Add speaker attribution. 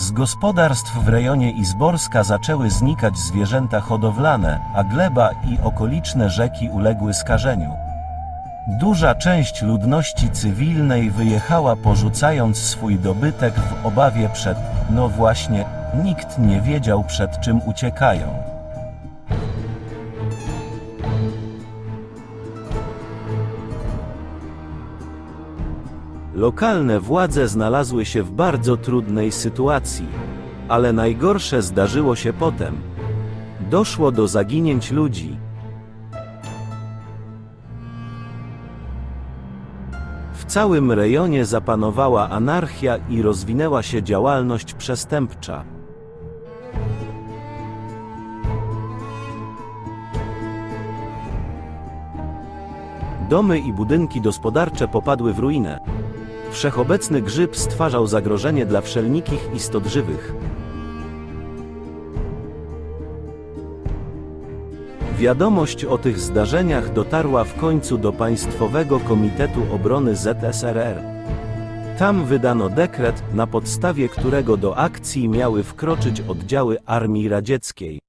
Speaker 1: Z gospodarstw w rejonie Izborska zaczęły znikać zwierzęta hodowlane, a gleba i okoliczne rzeki uległy skażeniu. Duża część ludności cywilnej wyjechała porzucając swój dobytek w obawie przed, no właśnie, nikt nie wiedział przed czym uciekają. Lokalne władze znalazły się w bardzo trudnej sytuacji, ale najgorsze zdarzyło się potem. Doszło do zaginięć ludzi. W całym rejonie zapanowała anarchia i rozwinęła się działalność przestępcza. Domy i budynki gospodarcze popadły w ruinę. Wszechobecny grzyb stwarzał zagrożenie dla wszelkich istot żywych. Wiadomość o tych zdarzeniach dotarła w końcu do Państwowego Komitetu Obrony ZSRR. Tam wydano dekret, na podstawie którego do akcji miały wkroczyć oddziały Armii Radzieckiej.